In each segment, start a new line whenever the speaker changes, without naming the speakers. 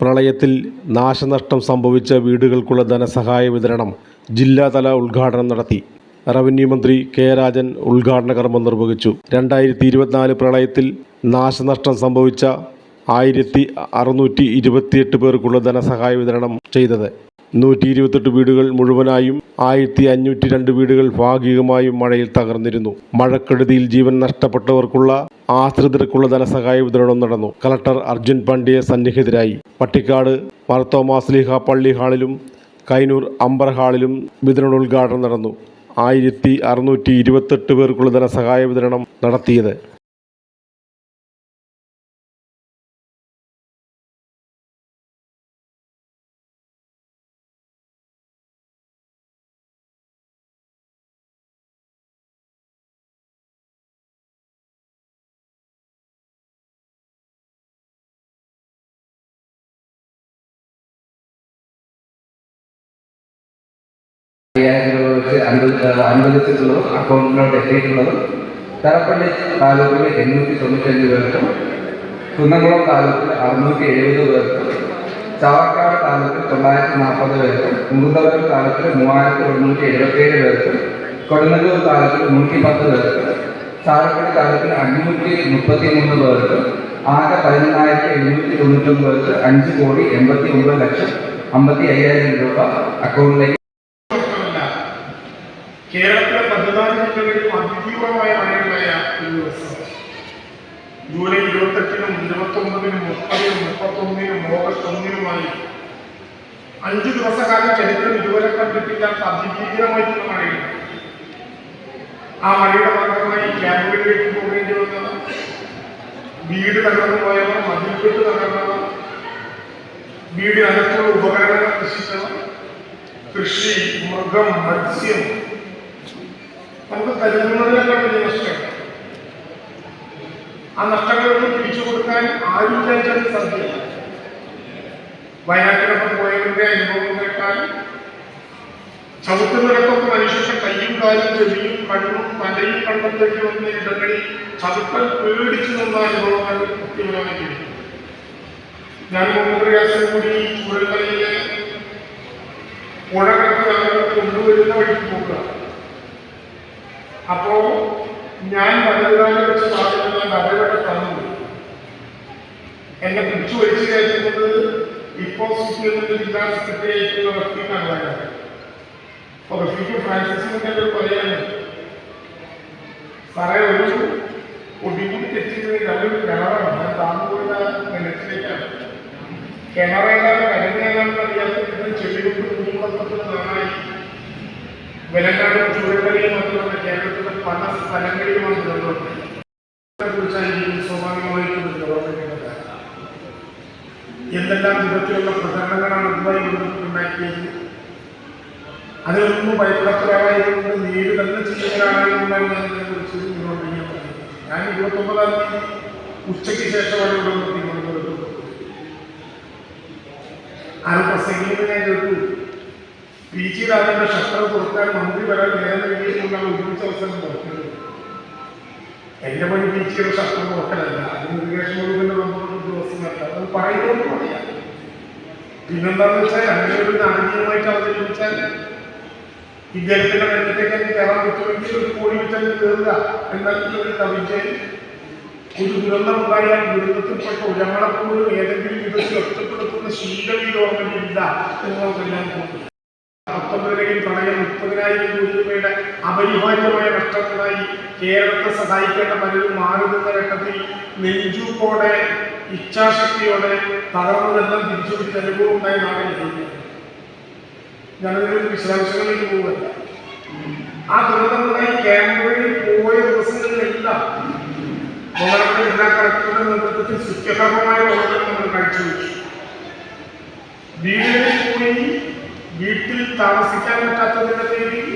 പ്രളയത്തിൽ നാശനഷ്ടം സംഭവിച്ച വീടുകൾക്കുള്ള ധനസഹായ വിതരണം ജില്ലാതല ഉദ്ഘാടനം നടത്തി. റവന്യൂ മന്ത്രി കെ രാജൻ ഉദ്ഘാടന കർമ്മം നിർവഹിച്ചു. രണ്ടായിരത്തി ഇരുപത്തിനാല് പ്രളയത്തിൽ നാശനഷ്ടം സംഭവിച്ച ആയിരത്തി അറുന്നൂറ്റി ഇരുപത്തിയെട്ട് പേർക്കുള്ള ധനസഹായ വിതരണം ചെയ്തത്. നൂറ്റി ഇരുപത്തെട്ട് വീടുകൾ മുഴുവനായും ആയിരത്തി അഞ്ഞൂറ്റി രണ്ട് വീടുകൾ ഭാഗികമായും മഴയിൽ തകർന്നിരുന്നു. മഴക്കെടുതിയിൽ ജീവൻ നഷ്ടപ്പെട്ടവർക്കുള്ള ആശ്രിതർക്കുള്ള ധനസഹായ വിതരണം നടന്നു. കളക്ടർ അർജുൻ പാണ്ഡ്യ സന്നിഹിതരായി. പട്ടിക്കാട് മർത്തോമാസ്ലിഹ പള്ളി ഹാളിലും കൈനൂർ അംബർ ഹാളിലും വിതരണോദ്ഘാടനം നടന്നു. ആയിരത്തി അറുന്നൂറ്റി ഇരുപത്തെട്ട് പേർക്കുള്ള ധനസഹായ വിതരണം നടത്തിയത്
അയ്യായിരം രൂപ വെച്ച് അനുവദി അനുവദിച്ചിട്ടുള്ളതും അക്കൗണ്ടിലോട്ട് എത്തിയിട്ടുള്ളതും തലപ്പള്ളി താലൂക്കിൽ എണ്ണൂറ്റി തൊണ്ണൂറ്റഞ്ച് പേർക്കും കുന്നംകുളം താലൂക്കിൽ അറുന്നൂറ്റി എഴുപത് പേർക്കും ചാവക്കാട് താലൂക്കിൽ തൊള്ളായിരത്തി നാൽപ്പത് പേർക്കും മുകുന്ദപുരം താലൂക്കിൽ മൂവായിരത്തി ഒരുന്നൂറ്റി എഴുപത്തേഴ് പേർക്കും കൊടുങ്ങല്ലൂർ താലൂക്കിൽ നൂറ്റി പത്ത് പേർക്കും ചാലക്കുടി താലൂക്കിൽ അഞ്ഞൂറ്റി മുപ്പത്തി മൂന്ന് പേർക്കും ആകെ പതിനെണ്ണായിരത്തി എഴുന്നൂറ്റി തൊണ്ണൂറ്റൊന്ന് പേർക്ക് അഞ്ച് കോടി എൺപത്തി ഒമ്പത് ലക്ഷം അമ്പത്തി അയ്യായിരം രൂപ അക്കൗണ്ടിലേക്ക്
കേരളത്തിലെ പതിനാല് ജില്ലകളിലും അതിതീവ്രമായ മഴയുണ്ടായ ഒരു ദിവസം. ജൂലൈ ഇരുപത്തെട്ടിനും ഇരുപത്തൊമ്പതിനും മുപ്പതിനും മുപ്പത്തൊന്നിനും ഓഗസ്റ്റ് ഒന്നിനുമായി അഞ്ചു ദിവസക്കാലം ചരിത്രം ഇതുവരെ കണ്ടിട്ടില്ലാത്ത അതിഭീകരമായിട്ടുള്ള മഴയുണ്ട് ആ മഴയുടെ ഭാഗമായി ക്യാമ്പുകളിലേക്ക് പോകേണ്ടി വന്നത് വീട് തകർന്നു പോയവർ മതിൽക്കെട്ട് തകർന്നവർ വീടിനകത്തുള്ള ഉപകരണങ്ങൾ നശിച്ചവർ കൃഷി മൃഗം മത്സ്യം നമുക്ക് കരുതുന്നതിനേക്കാൾ വലിയ നഷ്ടമാണ് ആ നഷ്ടങ്ങളൊന്നും തിരിച്ചു കൊടുക്കാൻ ആരുമില്ലാച്ചാൽ സാധ്യത വയനാട്ടിലൊക്കെ പോയവരുടെ അനുഭവങ്ങളെക്കാൾ ചവിട്ടുന്നിടത്തൊക്കെ മനുഷ്യന്റെ കയ്യും കാലും ചെവിയും കണ്ണും തലയും കണ്ടെത്തേക്ക് വന്ന ഇടങ്ങളിൽ ചതുക്കൽ പേടിച്ചു നിന്ന അനുഭവങ്ങൾ കൃത്യമായി ഞാൻ മുമ്പ് കൂടി ചൂഴൽമലയിലെ പുഴകൾക്ക് ആളുകൾ കൊണ്ടുവരുന്ന വഴിക്ക് പോകുക അപ്പോ ഞാൻ പറഞ്ഞതിനെ വെച്ച് പറഞ്ഞത് വരവിടെ തന്നു എന്നെ പിടിച്ചു വലിച്ചു കയറ്റുന്നത് ഇപ്പോ പറയാനും സാറേ ഒരു ഒടികൂടി തെറ്റിയത് നല്ലൊരു കിണറാണ്. ഞാൻ താന്നുപോയ കിണറ്റിലേക്കാണ്. കിണറേതാണ് കരുതേതാണെന്ന് അറിയാത്ത നന്നായി വിലക്കാട് ചൂഴക്കളിയും മറ്റുള്ള കേരളത്തിലെ പല സ്ഥലങ്ങളിലുമാണ് നിലനിൽക്കുന്നത് കുറിച്ചായിരിക്കും സ്വാഭാവികമായിട്ടും എന്തെല്ലാം വിധത്തിലുള്ള പ്രചരണങ്ങളാണ് ഇതുമായി ബന്ധപ്പെട്ടുണ്ടാക്കിയത്? അതിലൊന്നും ഭയപ്പെടാത്തവരായതുകൊണ്ട് നേര് തന്നെ ചെയ്യുന്നവരാണെന്നുണ്ടെന്ന് അതിനെ കുറിച്ച് നിങ്ങളോട് ഞാൻ പറയുന്നത്. ഞാൻ ഇരുപത്തൊമ്പതാം തീയതി ഉച്ചയ്ക്ക് ശേഷമാണ് ഇവിടെ വന്ന് തിരുവനന്തപുരത്ത് ആ കേട്ടു. പി ജി രാജന്റെ ഷട്ടർ തുറക്കാൻ മന്ത്രി വരാൻ നേരം നൽകിയിട്ടുണ്ടാണ് ഒരുമിച്ച് അവസരം തുറക്കുന്നത് എന്റെ പണി പി ജിയുടെ ഷട്ടർ തുറക്കലല്ല അതിന് ഇറിഗേഷൻ വകുപ്പിന്റെ നമ്മുടെ ഉദ്യോഗസ്ഥ അത് പറയുന്നത് പറയാം. പിന്നെന്താന്ന് വെച്ചാൽ അങ്ങനെ ഒരു നാടകീയമായിട്ട് അവതരിപ്പിച്ചാൽ ഇദ്ദേഹത്തിന്റെ രംഗത്തേക്ക് കയറാൻ പറ്റുമെങ്കിൽ ഒരു കോടി വെച്ചങ്ങ് കയറുക എന്നാൽ ഒരു ഒരു ദുരന്തമുണ്ടായാൽ ദുരന്തത്തിൽപ്പെട്ട ഒരാളെപ്പോലും ഏതെങ്കിലും വിധത്തിൽ ഒറ്റപ്പെടുത്തുന്ന ശീലം ഈ ഗവൺമെന്റില്ല എന്ന് നമുക്കെല്ലാം തോന്നുന്നു പത്തൊമ്പതിലെയും പ്രളയം മുപ്പതിനായിരം കോടി രൂപയുടെ അപരിഹാര്യമായ നഷ്ടമുണ്ടായി. കേരളത്തെ സഹായിക്കേണ്ട പലരും മാറി ഘട്ടത്തിൽ ഇച്ഛാശക്തിയോടെ തകർന്നതെല്ലാം തിരിച്ചു പിടിച്ച അനുഭവം ഉണ്ടായ നാടിൽ ഞാനതിനൊരു വിശദാംശങ്ങളിലേക്ക് ആ ദുരന്തമുണ്ടായി ക്യാമ്പുകളിൽ പോയ ദിവസങ്ങളിലെല്ലാം ബഹുമാനപ്പെട്ട ജില്ലാ കളക്ടറുടെ നേതൃത്വത്തിൽ സുഖകരമായ പ്രവർത്തനം നമ്മൾ കാഴ്ചവെച്ചു. വീടുകളിൽ പോയി വീട്ടിൽ താമസിക്കാൻ പറ്റാത്തതിന്റെ പേരിൽ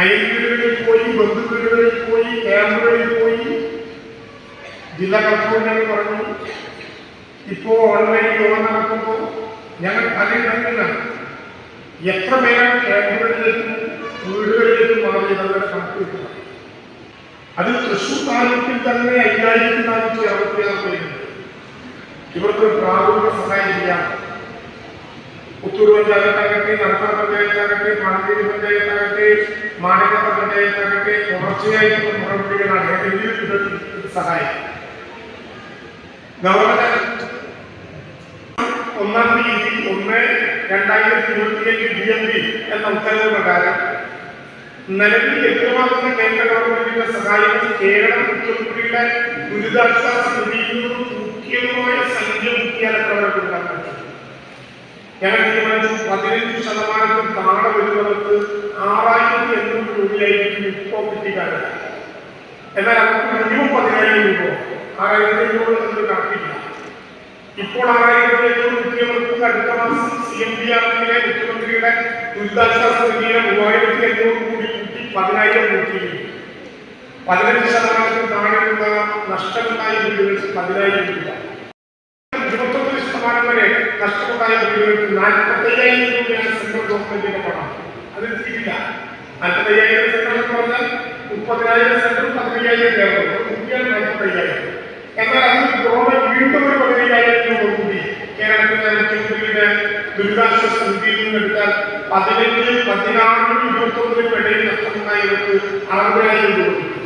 അയൽ പോയി ബന്ധു പോയി ക്യാമ്പുകളിൽ പോയി ജില്ലാ കളക്ടർ ഞങ്ങൾ പറഞ്ഞു ഇപ്പോ ഓൺലൈൻ യോഗം നടക്കുമ്പോൾ ഞങ്ങൾ പലയിടങ്ങളിലാണ്. എത്ര പേരാണ് ക്യാമ്പുകളിലേക്കും വീടുകളിലേക്കും മാറിയത് അവരുടെ അത് തൃശൂർ താലൂക്കിൽ തന്നെ അയ്യായിരത്തി നാനൂറ്റി അറുപത്തി ആറ് പേരുണ്ട്. ഇവർക്ക് പ്രാഥമിക സഹായം ചെയ്യാം പുത്തൂർ പഞ്ചായത്താകട്ടെ നടത്താൻ പഞ്ചായത്താകട്ടെ പാണഞ്ചേരി പഞ്ചായത്താകട്ടെ മാണിക്കത്ത പഞ്ചായത്താകട്ടെ തുടർച്ചയായിട്ടുള്ള നടപടികളാണ് ഏതെങ്കിലും വിധത്തിൽ ഇത് സഹായം ഗവൺമെന്റ് ഒന്നാം തീയതി ഒന്ന് രണ്ടായിരത്തി ഇരുപത്തിയേഴ് ഡി എം ഡി എന്ന ഉത്തരവ് പ്രകാരം നിലവിൽ ലഭ്യമാകുന്ന കേന്ദ്ര ഗവൺമെന്റിന്റെ സഹായം കേരളം മുഖ്യമന്ത്രിയുടെ ദുരിതാശ്വാസ നിധിയിൽ നിന്നും മുഖ്യമായ സംഖ്യ പറ്റും? ഞങ്ങൾ തീരുമാനിച്ചു പതിനഞ്ച് ശതമാനത്തിൽ താഴെ വരുന്നവർക്ക് ആറായിരത്തി എണ്ണൂറ് രൂപയായിരിക്കും ഇപ്പോൾ കിട്ടിക്കാരൻ. എന്നാൽ അവർക്ക് മിനിമം പതിനായിരം രൂപ. ആറായിരത്തി എണ്ണൂറ് നമ്മൾ കണക്കില്ല. ഇപ്പോൾ ആറായിരത്തി എണ്ണൂറ് കിട്ടിയവർക്ക് അടുത്ത മാസം സി എം പി ആറിലെ മുഖ്യമന്ത്രിയുടെ ദുരിതാശ്വാസ നിധിയിലെ മൂവായിരത്തി എണ്ണൂറ് കൂടി കൂട്ടി പതിനായിരം കൂട്ടിയിരിക്കും പതിനഞ്ച് ശതമാനത്തിൽ താഴെയുള്ള നഷ്ടമുണ്ടായ പതിനായിരം രൂപ. ഇരുപത്തൊമ്പത് ശതമാനം വരെ നഷ്ടമുണ്ടായ വീടുകൾക്ക് നാൽപ്പത്തയ്യായിരം രൂപയാണ് സെൻട്രൽ ഗവൺമെന്റിന്റെ പണം. അത് തീരില്ല. നാൽപ്പത്തയ്യായിരം സെൻട്രൽ എന്ന് പറഞ്ഞാൽ മുപ്പതിനായിരം സെൻട്രൽ പതിനയ്യായിരം കേരളം. കൂട്ടിയാൽ നാൽപ്പത്തയ്യായിരം. എന്നാൽ അതിന് ഗവൺമെന്റ് വീണ്ടും ഒരു പതിനയ്യായിരം രൂപ കൂടി കേരളത്തിലെ മുഖ്യമന്ത്രിയുടെ ദുരിതാശ്വാസ നിധിയിൽ നിന്ന് എടുത്താൽ പതിനഞ്ച് പതിനാറിനും ഇരുപത്തൊമ്പതിനും ഇടയിൽ നഷ്ടമുണ്ടായവർക്ക് അറുപതിനായിരം രൂപ കിട്ടും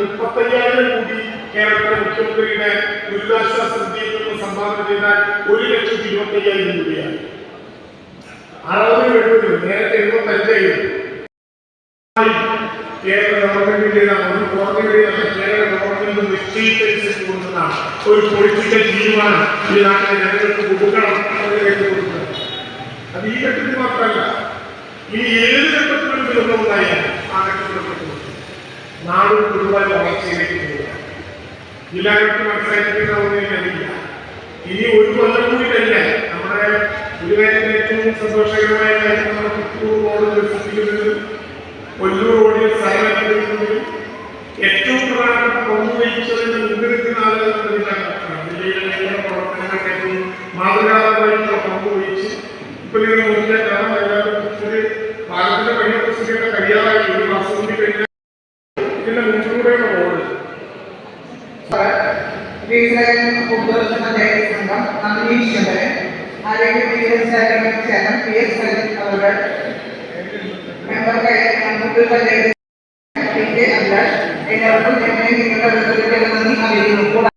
മുപ്പത്തയ്യായിരം കൂടി കേരളത്തിലെ മുഖ്യമന്ത്രിയുടെ ദുരിതാശ്വാസ നിധിയിൽ സംഭാവന ചെയ്താൽ ഒരു ലക്ഷത്തി ഇരുപത്തയ്യായിരം രൂപയാണ്. അറുപത് എഴുപത് നേരത്തെ ഗവൺമെന്റിന്റെ ഒരു ഒരു പൊളിറ്റിക്കൽ തീരുമാനം ഈ നാട്ടിലെ ജനങ്ങൾക്ക് കൊടുക്കണം അത് ഈ ഘട്ടത്തിൽ മാത്രമല്ല ഈ ഏത് ഘട്ടത്തിലും ഉണ്ടായാലും ആ ഘട്ടത്തിൽ നാടും കുടുംബ വളർച്ചയിലേക്ക് പോകുക ജില്ലാ ഘട്ടത്തിൽ മനസ്സിലാക്കിയിട്ടുണ്ടാവുന്നതിന് കഴിയില്ല. ഇനി ഒരു കൊല്ലം കൂടി നമ്മുടെ കാര്യത്തിൽ ഏറ്റവും സന്തോഷകരമായ കാര്യം നമ്മുടെ പുത്തൂർ റോഡ് വികസിപ്പിക്കുന്നതിൽ കൊല്ലൂർ റോഡിൽ സ്ഥലമെടുക്കുന്നതിൽ ഏറ്റവും പ്രധാനപ്പെട്ട പങ്കുവഹിച്ചതിന് വഹിച്ചതിന് മുൻനിർത്തുന്ന ആളുകൾ മനസ്സിലാക്കണം ജില്ലയിലെ പ്രവർത്തനങ്ങൾക്ക് ഏറ്റവും മാതൃകാപരമായിട്ടുള്ള പങ്കുവഹിച്ച് ഇപ്പൊ നിങ്ങൾ നോക്കിയാൽ കാണാൻ എല്ലാവരും ഒരു ഭാരതത്തിന്റെ കഴിഞ്ഞ പ്രസിദ്ധിയുടെ കഴിയാറായി ഒരു മാസം കൂടി കഴിഞ്ഞാൽ ഇതിന്റെ മുൻകൂടെയുള്ള റോഡ്
വികസന ഉദ്യോഗസ്ഥ പഞ്ചായത്ത് സംഘം അഭിനീക്ഷകര് ആരോഗ്യ വികസന പി എസ് അവർ മെമ്പർ പുത്തൂർ പഞ്ചായത്ത്